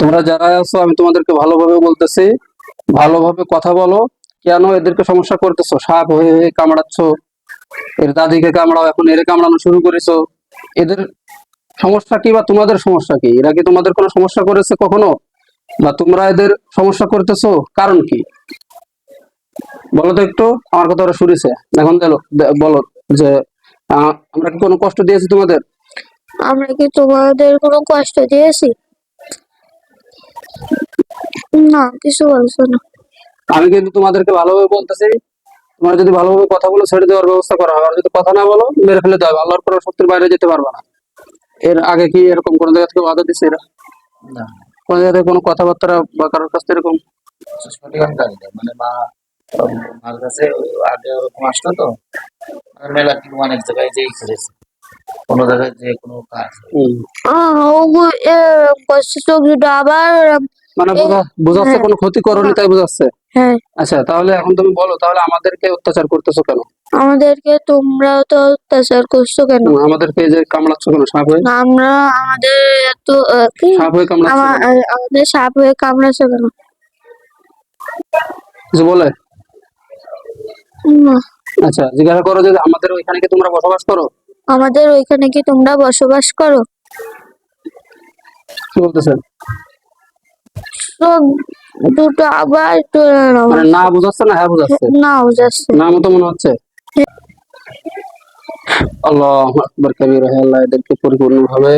তোমরা যারা আছো, আমি তোমাদেরকে ভালোভাবে বলতেছি, ভালোভাবে কথা বলো। কেন এদেরকে সমস্যা করতেছো? সাপ হয়ে হয়ে কামড়াচ্ছ, এর দাদিকে কামড়াও, এখন এর কামড়ানো শুরু করেছ। এদের সমস্যা কি বা তোমাদের সমস্যা কি? এরা কি তোমাদের কোনো সমস্যা করেছে কখনো? বা তোমরা এদের সমস্যা করতেছো? কারণ কি? বলো তো একটু, আমার কথা ওরা শুনেছে। এখন বলো যে আমরা কি কোনো কষ্ট দিয়েছি তোমাদের? আমরা কি তোমাদের কোনো কষ্ট দিয়েছি? না কিছু বলছো না। আমি কিন্তু তোমাদেরকে ভালোভাবে বলতেছি তোমরা যদি ভালোভাবে কথা বলো ছেড়ে দেওয়ার ব্যবস্থা করা হবে। আর যদি কথা না বলো মেরে ফেলে দেওয়া হবে। আল্লাহর কোনো শক্তির বাইরে যেতে পারবে না। এর আগে কি এরকম কোনো জায়গা থেকে বাধা দিচ্ছে এরা? না। কোনো জায়গা থেকে কোনো কথাবার্তা বা কারোর কাছ থেকে এরকম। মানে মা মার কাছে আগে ওরকম আসতো তো। মানে মেলা কিন্তু অনেক জায়গায় যেই করেছে কোনো জায়গায় যে কোনো কাজ। চোখ দুটো আবার মানে বোঝা বোঝাচ্ছে কোনো ক্ষতি করনি তাই বোঝাচ্ছে? হ্যাঁ। আচ্ছা তাহলে এখন তুমি বলো তাহলে আমাদেরকে অত্যাচার করতেছো কেন? আমাদেরকে তোমরা তো অত্যাচার করছ কেন? আমাদেরকে যে কামড়াচ্ছ কেন সাপ হয়ে? আমরা আমাদের এত সাপ হয়ে কামড়াচ্ছ আমাদের সাপ হয়ে কামড়াছো কেন? কিছু বলে? আচ্ছা জিজ্ঞাসা করো যে আমাদের ওইখানে কি তোমরা বসবাস করো? আমাদের ওইখানে কি তোমরা বসবাস করো? কি বলতেছেন? চোখ দুটো আবার। মানে না বুঝাচ্ছে না হ্যাঁ বুঝাচ্ছে। না বুঝাচ্ছে। না মতো মনে হচ্ছে? আল্লাহ আকবার কবির আল্লাহ এদেরকে পরিপূর্ণভাবে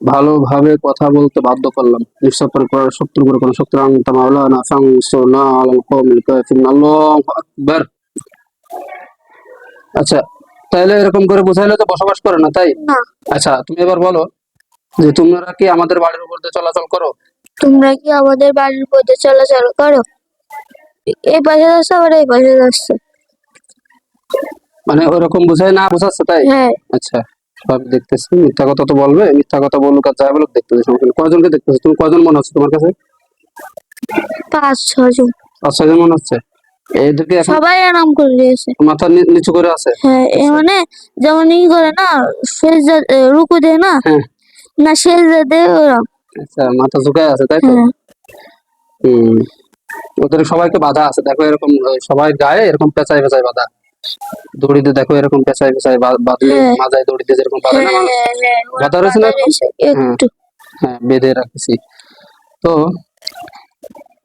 ভালোভাবে কথা বলতে বাধ্য করলাম। নিঃস্ব করে করার শক্তির উপরে কোনো মাওলানা আল্লাহু আকবার। আচ্ছা তাহলে এরকম করে বুঝাইলে তো বসবাস করে না তাই? আচ্ছা তুমি এবার বলো যে তোমরা কি আমাদের বাড়ির উপর দিয়ে চলাচল করো? তোমরা কি আমাদের বাড়ির পথে চলাচল করো? এই পাশে যাচ্ছে আবার এই পাশে যাচ্ছে। মানে ওরকম বুঝাই না বুঝাচ্ছে তাই? হ্যাঁ। আচ্ছা সব দেখতেছি মিথ্যা কথা তো বলবে মিথ্যা কথা বলুক আর যাই বলুক দেখতেছি সমস্যা। কয়জনকে দেখতেছো? তুমি কয়জন মনে হচ্ছে তোমার কাছে? পাঁচ ছজন পাঁচ ছয়জন মনে হচ্ছে? এদেরকে এখন সবাই আরাম করে দিয়েছে। মাথা নিচু করে আছে। হ্যাঁ মানে যেমন ই করে না এ, রুকু দেয় না হ্যাঁ। না সেজদা দেয় ওরম আচ্ছা মাথা ঝুঁকায় আছে তাই তো? হ্যাঁ। হম। ওদের সবাইকে বাধা আছে দেখো এরকম সবাই গায়ে এরকম পেঁচায় পেঁচায় বাধা। দড়িতে দেখো এরকম পেঁচায় পেঁচায় বাঁধলে হ্যাঁ। মাজায় দড়িতে যেরকম বাঁধে না বাধা রয়েছে না হ্যাঁ। বেঁধে রাখছি। তো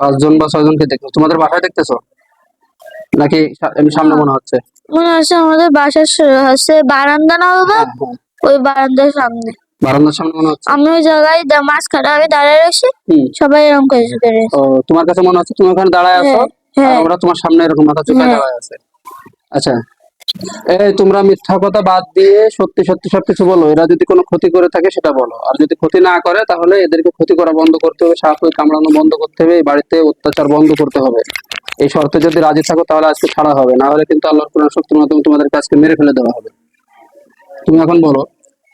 পাঁচজন বা ছয়জনকে দেখছ তোমাদের বাসায় দেখতেছো? নাকি এমনি সামনে মনে হচ্ছে? মনে হচ্ছে আমাদের বাসার হচ্ছে বারান্দা না বাবা হ্যাঁ, হ্যাঁ। ওই বারান্দার সামনে। বারান্দার সামনে মনে হচ্ছে? আমি ওই জায়গায় মাঝখানে আমি দাঁড়ায় রয়েছি। সবাই এরকম করে ও তোমার কাছে মনে হচ্ছে তুমি ওখানে দাঁড়ায় আছো? হ্যাঁ, ওরা তোমার সামনে এরকম মাথা চুকায়। দাঁড়ায় আছে। আচ্ছা। এই তোমরা মিথ্যা কথা বাদ দিয়ে সত্যি সত্যি সবকিছু বলো। এরা যদি কোনো ক্ষতি করে থাকে সেটা বলো। আর যদি ক্ষতি না করে তাহলে এদেরকে ক্ষতি করা বন্ধ করতে হবে। সাপ কামড়ানো বন্ধ করতে হবে। এই বাড়িতে অত্যাচার বন্ধ করতে হবে। এই শর্তে যদি রাজি থাকো তাহলে আজকে ছাড়া হবে। না হলে কিন্তু আল্লাহর কোরআন শক্তির মাধ্যমে তোমাদেরকে আজকে মেরে ফেলে দেওয়া হবে। তুমি এখন বলো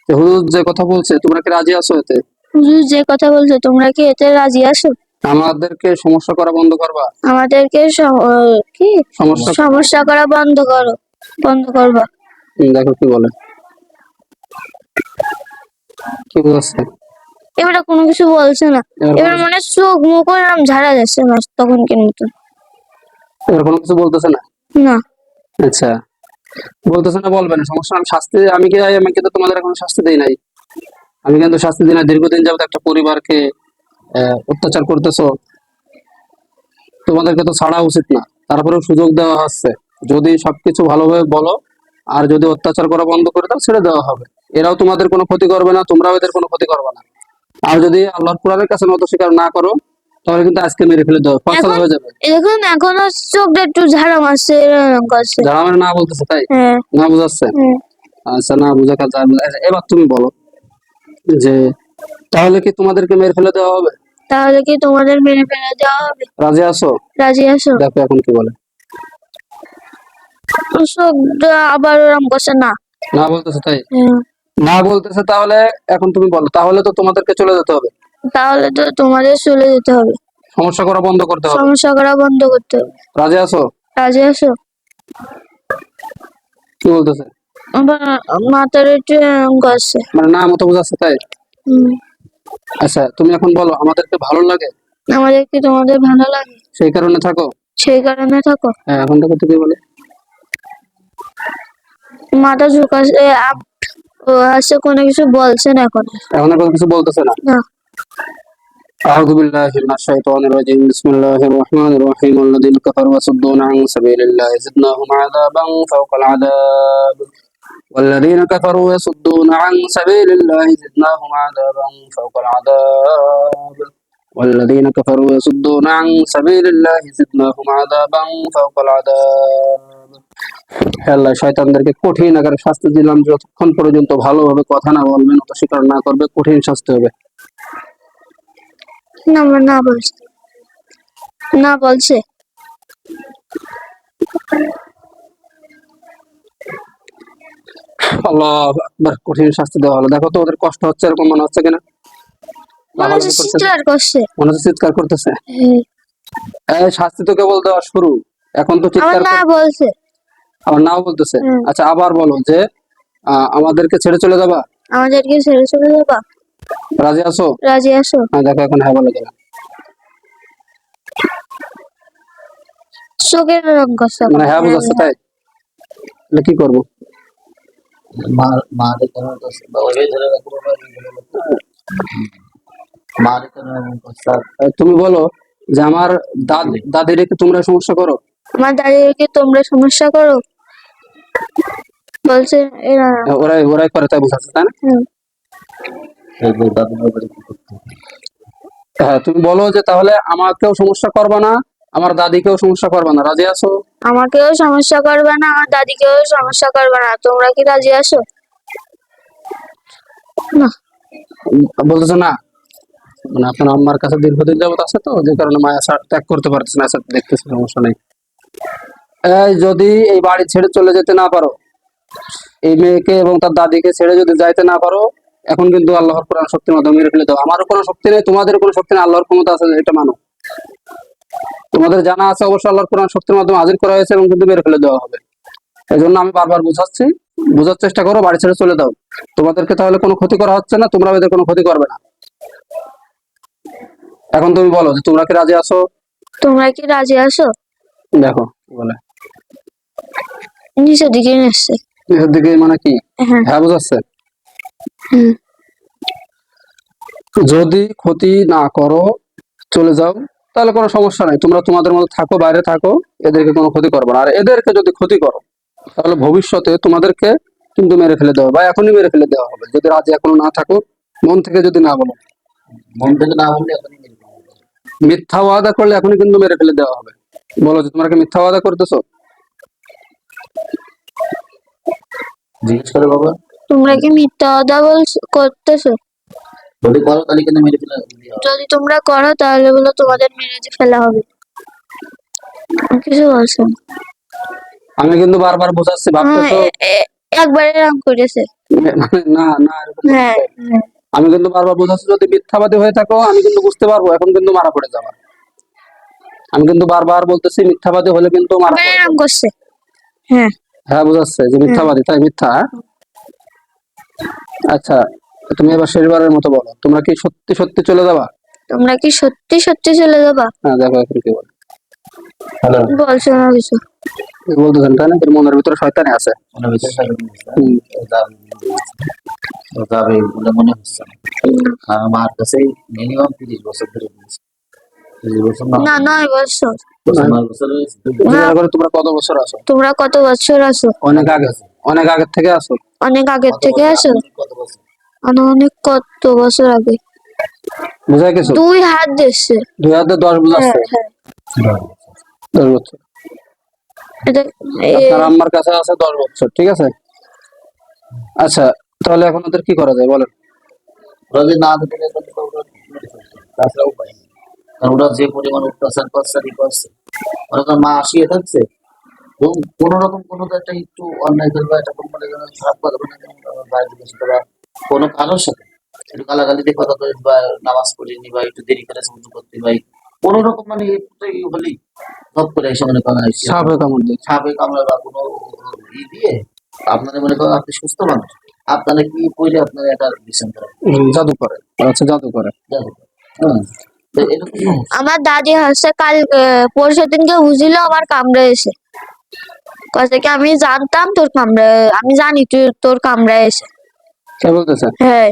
যে হুজুর যে কথা বলছে তোমরা কি রাজি আছো এতে? হুজুর যে কথা বলছে তোমরা কি এতে রাজি আছো? আমাদেরকে সমস্যা করা বন্ধ করবা? আমাদেরকে কি? সমস্যা সমস্যা করা বন্ধ করো। বন্ধ করবা। দেখো কি বলে। কি বলছে? এবারে কোনো কিছু বলছে না। এবার মনে হচ্ছে চোখ মুখ এরকম ঝাড়া যাচ্ছে মাস তখন কেন মতন এবার কোনো কিছু বলতেছে না? না। আচ্ছা। বলতেছে না বলবে না। সমস্যা আমি শাস্তি আমি কি আমি কিন্তু তোমাদের এখন শাস্তি দেই নাই। আমি কিন্তু শাস্তি দিই না দীর্ঘদিন যাবত একটা পরিবারকে অত্যাচার করতেছো। তোমাদেরকে তো ছাড়া উচিত না। তারপরেও সুযোগ দেওয়া হচ্ছে। যদি সবকিছু ভালোভাবে বলো আর যদি অত্যাচার করা বন্ধ করে দাও ছেড়ে দেওয়া হবে। এরাও তোমাদের কোনো ক্ষতি করবে না তোমরাও এদের কোনো ক্ষতি করবে না। আর যদি আল্লাহর কোরআনের কাছে নত স্বীকার না করো তাহলে কিন্তু আজকে মেরে ফেলে দেওয়া ফসল হয়ে যাবে। এখন এখনও চোখটা একটু ঝাড়া মারছে এরকম করছে। যারা আমার না বলতেছে তাই? হ্যাঁ। না বুঝাচ্ছে? হ্যাঁ। আচ্ছা না বুঝা কাজ আচ্ছা, এবার তুমি বলো যে তাহলে কি তোমাদেরকে মেরে ফেলে দেওয়া হবে? তাহলে কি তোমাদের মেরে ফেলে দেওয়া হবে? রাজি আছো? রাজি আছো? দেখো এখন কি বলে। চোখটা আবার ওরম করছে না। না বলতেছে তাই? হ্যাঁ। না বলতেছে তাহলে এখন তুমি বলো তাহলে তো তোমাদেরকে চলে যেতে হবে। তাহলে তো তোমাদের চলে যেতে হবে। সমস্যা করা বন্ধ করতে হবে। সমস্যা করা বন্ধ করতে হবে। রাজি আছো রাজি আছো কি বলতেছে? মাথার একটু এরম করছে মানে না মতো বুঝাচ্ছে তাই? আচ্ছা তুমি এখন বলো আমাদেরকে ভালো লাগে? আমাদের কি তোমাদের ভালো লাগে? সেই কারণে থাকো? সেই কারণে থাকো। হ্যাঁ এখন থেকে তুমি বলে। মাথা ঝুঁকাছে আপ ও আসছে কোনো কিছু বলছে না এখন। এখন কোনো কিছু বলতেছে না? না। أعوذ بالله من الشيطان الرجيم بسم الله الرحمن الرحيم الذين كفروا وصدون عن سبيل الله زدناهم عذابا فوق العذاب والذين كفروا يصدون عن سبيل الله زدناهم عذابا فوق العذاب والذين كفروا يصدون عن سبيل الله زدناهم عذابا فوق العذاب হে আল্লাহ শয়তানদেরকে কঠিন আকারে শাস্তি দিলাম যতক্ষণ পর্যন্ত ভালোভাবে কথা না বলবেন অত স্বীকার না করবে কঠিন শাস্তি হবে না না বলছে। না বলছে। আল্লাহ কঠিন শাস্তি দেওয়া হলো। দেখো তো ওদের কষ্ট হচ্ছে এরকম মনে হচ্ছে কিনা? মনে হচ্ছে চিৎকার করতেছে। হ্যাঁ। এই শাস্তি তো কেবল দেওয়া শুরু। এখন তো চিৎকার না বলছে। আবার নাও বলতেছে। আচ্ছা আবার বলো যে আমাদেরকে ছেড়ে চলে যাবা? আমাদেরকে ছেড়ে চলে যাবা? রাজি আছো? রাজি আসো হ্যাঁ দেখো এখন হ্যাঁ বলে গেলাম চোখের রং করছে মানে হ্যাঁ বুঝাচ্ছে তাই? তাহলে কি করব? তুমি বলো যে আমার দাদি দাদির কি তোমরা সমস্যা করো? আমার দাদিকে তোমরা সমস্যা করো? বলছে এরা হ্যাঁ, ওরাই ওরাই করে তাই বুঝাচ্ছে তাই না? হ্যাঁ তুমি বলো যে তাহলে আমাকেও সমস্যা করবা না আমার দাদিকেও সমস্যা করবা না রাজি আছো? আমাকেও সমস্যা করবে না আমার দাদিকেও সমস্যা করবে না তোমরা কি রাজি আছো? না। বলতেছে না? মানে আপনার আম্মার কাছে দীর্ঘদিন যাবত আছে তো যে কারণে মায়া সার ত্যাগ করতে পারতেছে না দেখতেছে সমস্যা নেই। এই যদি এই বাড়ি ছেড়ে চলে যেতে না পারো এই মেয়েকে এবং তার দাদিকে ছেড়ে যদি যাইতে না পারো এখন কিন্তু আল্লাহর কোরআন শক্তির মাধ্যমে মেরে ফেলে দাও। আমারও কোনো শক্তি নেই তোমাদের কোনো শক্তি নেই আল্লাহর ক্ষমতা আছে এটা মানো। তোমাদের জানা আছে অবশ্যই আল্লাহর কোরআন শক্তির মাধ্যমে হাজির করা হয়েছে এবং কিন্তু মেরে ফেলে দেওয়া হবে। এই জন্য আমি বারবার বুঝাচ্ছি বোঝার চেষ্টা করো বাড়ি ছেড়ে চলে দাও। তোমাদেরকে তাহলে কোনো ক্ষতি করা হচ্ছে না তোমরা এদের কোনো ক্ষতি করবে না। এখন তুমি বলো যে তোমরা কি রাজি আছো? তোমরা কি রাজি আসো দেখো বলে। নিচের দিকে এসছে নিজের দিকে মানে কি? হ্যাঁ। হ্যাঁ বুঝাচ্ছে। যদি ক্ষতি না করো চলে যাও তাহলে কোনো সমস্যা নাই। তোমরা তোমাদের মতো থাকো বাইরে থাকো এদেরকে কোনো ক্ষতি করবে না। আর এদেরকে যদি ক্ষতি করো তাহলে ভবিষ্যতে তোমাদেরকে কিন্তু মেরে ফেলে দেওয়া বা এখনই মেরে ফেলে দেওয়া হবে। যদি রাজি এখনও না থাকো মন থেকে যদি না বলো। মন থেকে না বললে এখনই মেরে ফেলব। মিথ্যা ওয়াদা করলে এখনই কিন্তু মেরে ফেলে দেওয়া হবে। বলো যে তোমরা কি মিথ্যা ওয়াদা করতেছো? জিজ্ঞেস করে বাবা। তোমরা কি মিথ্যা কথা বলছো করতেছো? যদি করো তাহলে কিন্তু মেরে ফেলে। যদি তোমরা করো তাহলে বলো তোমাদের মেরে যে ফেলা হবে। কিছু বলছো? আমি কিন্তু বারবার বোঝাচ্ছি হ্যাঁ, ভাবতেছো এ- একবার এরকম করেছে। মানে না না হ্যাঁ হ্যাঁ। আমি কিন্তু বারবার বোঝাচ্ছি যদি মিথ্যাবাদী হয়ে থাকো আমি কিন্তু বুঝতে পারব এখন কিন্তু মারা পড়ে যাবা। আমি কিন্তু বারবার বলতেছি মিথ্যাবাদী হলে কিন্তু মারা পড়ে যাবে। হ্যাঁ। হ্যাঁ বুঝাচ্ছে যে মিথ্যাবাদী তাই মিথ্যা হ্যাঁ? আচ্ছা তুমি এবার শেষবারের মতো বলো। তোমরা কি সত্যি সত্যি চলে যাবা? তোমরা কি সত্যি সত্যি চলে যাবা? হ্যাঁ দেখো এখন কি বলে। হ্যালো। বলছো না কিছু। কি বলতেছেন তাই না? এর মনের ভিতরে শয়তানি আছে। মনে ভিতরে দিন আছে। যাবে বলে মনে হচ্ছে। আমার কাছে মিনিমাম তিরিশ বছর ধরে না না নয় বছর। তোমরা কত বছর আছো? তোমরা কত বছর আছো? অনেক আগে অনেক আগের থেকে আছো অনেক আগের থেকে বছর? বছর? মানে অনেক কত বছর আগে? বুঝাই কিছু দুই হাত দিচ্ছে। দুই হাজার দশ বুঝাচ্ছে হ্যাঁ হ্যাঁ। দশ বছর। আপনার আম্মার কাছে আছে দশ বছর ঠিক আছে? আচ্ছা তাহলে এখন ওদের কি করা যায় বলেন? ওরা যদি না তো ওরা তাছাড়া উপায় নেই। কারণ ওরা যে পরিমাণ অত্যাচার করছে করছে ওরা তো মা আসিয়ে থাকছে। কোন রকম কোনো একটা একটু অন্যায় করবে একটা কোনো মানে যেন খারাপ কথা কোনো কারোর সাথে একটু গালাগালি দিয়ে কথা বা নামাজ পড়িনি বা একটু দেরি করে উজু করতে ভাই কোনো রকম মানে হলেই ধপ করে এসে মনে করেন সাপে কামড় দিয়ে। সাপে কামড়া বা কোনো ই দিয়ে আপনাদের মনে করেন আপনি সুস্থ মানুষ আপনারা কি কইলে আপনারা এটা হুম, জাদু করে। হচ্ছে জাদু করে। জাদু হ্যাঁ। এটা তো সমস্যা। আমার দাদি হচ্ছে কাল পরশু দিনকে বুঝিল আমার কামড়ে এসে কথা কি আমি জানতাম তোর কামড়ে আমি জানি তুই তোর কামড়ে এসে। কে বলতেছে? হ্যাঁ।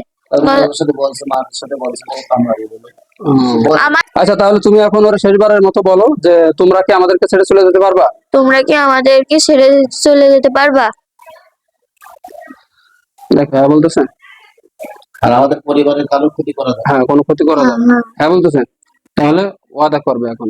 আচ্ছা তাহলে তুমি এখন ওরা শেষবারের মতো বলো যে তোমরা কি আমাদেরকে ছেড়ে চলে যেতে পারবা? তোমরা কি আমাদেরকে ছেড়ে চলে যেতে পারবা? দেখ হ্যাঁ বলতেছে। আর আমাদের পরিবারের কারোর ক্ষতি করা হ্যাঁ কোনো ক্ষতি করা যাবে না। হ্যাঁ। হ্যাঁ বলতেছে। তাহলে ওয়াদা করবে এখন।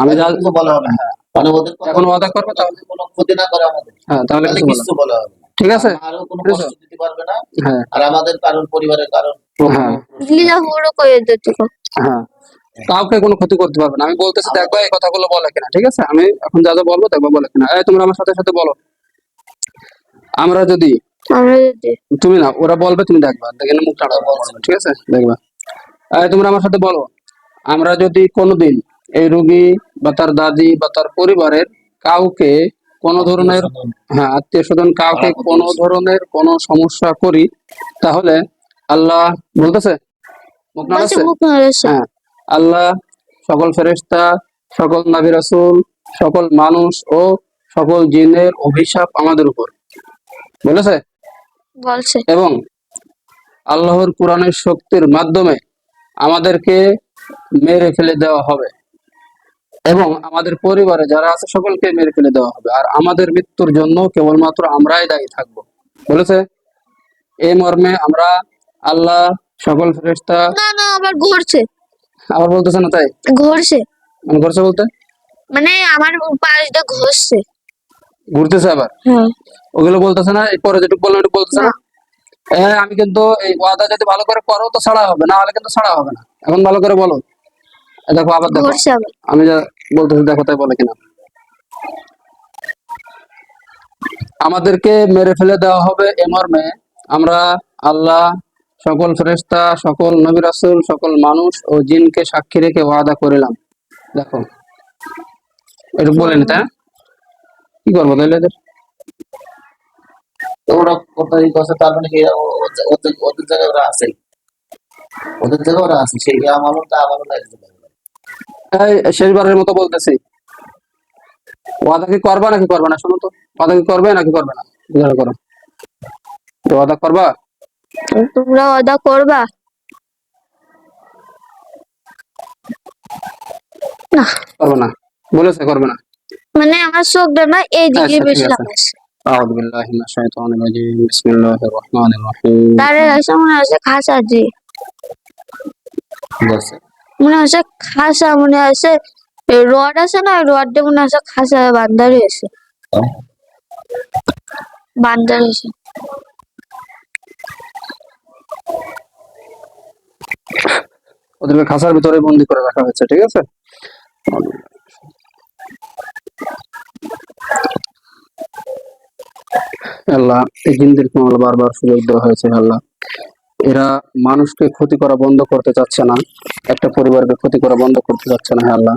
আমি কিছু বলা হবে না। মানে ওদের কথা এখন ওয়াদা করবে তাহলে কোনো ক্ষতি না করে আমাদের। হ্যাঁ তাহলে তাহলে কিছু বলা হবে ঠিক আছে? আরও কোনো কষ্ট দিতে পারবে না। হ্যাঁ। আর আমাদের কারোর পরিবারের কারোর হ্যাঁ। লীলা পুরো করে দিতে হ্যাঁ। কাউকে কোনো ক্ষতি করতে পারবে না। আমি বলতেছি দেখব এই কথাগুলো বলে কিনা ঠিক আছে? আমি এখন যা যা বলব দেখব বলে কিনা। এই তোমরা আমার সাথে সাথে বলো। আমরা যদি তুমি না ওরা বলবে তুমি দেখবা। দেখে মুখ টাড়া ঠিক আছে? দেখবা। তোমরা আমার সাথে বলো। আমরা যদি কোনোদিন এই রুগী বা তার দাদি বা তার পরিবারের কাউকে কোনো ধরনের হ্যাঁ আত্মীয় স্বজন কাউকে কোনো ধরনের কোনো সমস্যা করি তাহলে আল্লাহ বলতেছে হ্যাঁ আল্লাহ সকল ফেরেশতা সকল নবী রাসূল সকল মানুষ ও সকল জিনের অভিশাপ আমাদের উপর। বলেছে? বলছে। এবং আল্লাহর কোরআনের শক্তির মাধ্যমে আমাদেরকে মেরে ফেলে দেওয়া হবে। এবং আমাদের পরিবারে যারা আছে সকলকে মেরে ফেলে দেওয়া হবে। আর আমাদের মৃত্যুর জন্য কেবলমাত্র আমরাই দায়ী থাকব। বলেছে এই মর্মে আমরা আল্লাহ সকল ফেরেশতা না না আবার ঘুরছে। আবার বলতেছে না তাই? ঘুরছে। মনে করছে বলতে? মানে আমার পাশ দিয়ে ঘষছে ঘুরতেছে আবার? হ্যাঁ। ওগুলো বলতেছে না পরে যেটুকু বললাম একটু বলতেছে না। হ্যাঁ আমি কিন্তু এই ওয়াদা যদি ভালো করে করো তো ছাড়া হবে। না হলে কিন্তু ছাড়া হবে না। এখন ভালো করে বলো। দেখো আবার দেখো। আমি যা বলতেছি দেখো তাই বলে কিনা। আমাদেরকে মেরে ফেলে দেওয়া হবে এ মর্মে। আমরা আল্লাহ সকল ফেরেশতা সকল নবী রাসূল সকল মানুষ ও জিনকে সাক্ষী রেখে ওয়াদা করিলাম। দেখো। একটু বলেনি তাই কি করব তাহলে এদের? ওরা কোথায় কথা তার মানে ওদের জায়গায় ওরা আছে? ওদের জায়গায় ওরা আছে সেই তা শেষবারের মতো বলতেছি ওয়াদা কি করবা নাকি করবে না শোনো তো ওয়াদা কি করবে নাকি করবে না জিজ্ঞাসা করো তো ওয়াদা করবা তোমরা অদা করবা না করবে না বলেছে করবে না মানে আমার চোখটা না এইদিকে আচ্ছা, ঠিক বেশি আছে। লাগাচ্ছে أعوذ بالله من الشيطان الرجيم بسم الله الرحمن الرحيم তারে আছে মনে হচ্ছে খাসা জি বলছে মনে হচ্ছে খাসা মনে হচ্ছে রড আছে না রডটা মনে হচ্ছে খাসা বান্ধা রয়েছে বান্ধা রয়েছে ওদেরকে খাঁচার ভিতরে বন্দি করে রাখা হয়েছে ঠিক আছে? আল্লাহ এই জিনদেরকে বারবার সুযোগ দেওয়া হয়েছে আল্লাহ। এরা মানুষকে ক্ষতি করা বন্ধ করতে চাচ্ছে না একটা পরিবারকে ক্ষতি করা বন্ধ করতে চাচ্ছে না হ্যাঁ আল্লাহ।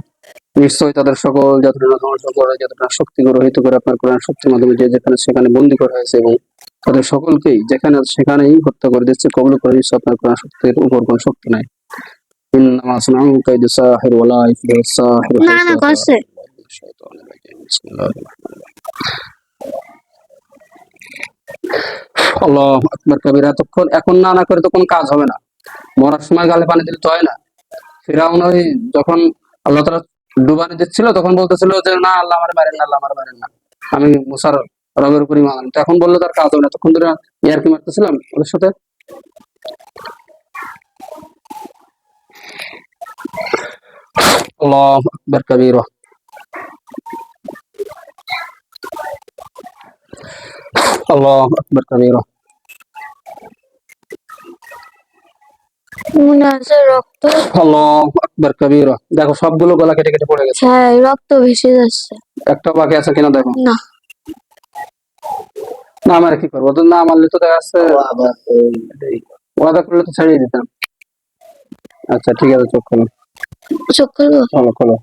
নিশ্চয়ই তাদের সকল যতটা ধ্বংস করে যতটা শক্তি গ্রহিত করে আপনার কোরআন শক্তির মাধ্যমে যে যেখানে সেখানে বন্দি করা হয়েছে এবং তাদের সকলকেই যেখানে সেখানেই হত্যা করে দিচ্ছে কবল করে দিচ্ছে আপনার কোরআন শক্তির উপর কোনো শক্তি নাই। আল্লাহ আকবার কবির, এতক্ষণ এখন না না করে তো কোনো কাজ হবে না। মরার সময় গালে পানি দিলে তো হয় না। ফিরাউন ওই যখন আল্লাহ তারা ডুবানি দিচ্ছিল, তখন বলতেছিল যে, না, আল্লাহ আমার মারেন না, আল্লাহ আমার মারেন না। আমি মুসার রবের উপরই মানেন তো এখন বলল, তার কাজ হবে না। তখন ধরে ইয়ারকি মারতেছিলাম ওদের সাথে? আল্লাহ আকবার কবির। আল্লাহ আকবার কবির মনে হচ্ছে রক্ত। আল্লাহ আকবার কবির দেখো সবগুলো গলা কেটে কেটে পড়ে গেছে। হ্যাঁ রক্ত ভেসে যাচ্ছে। একটা বাকি আছে কিনা দেখো। না। না আমার কি করব? তো না মারলে তো দেখা যাচ্ছে ও আবার এই। করলে তো ছাড়িয়ে দিতাম। আচ্ছা ঠিক আছে চোখ খোলো। চোখ খুলবো? খোলো খোলো।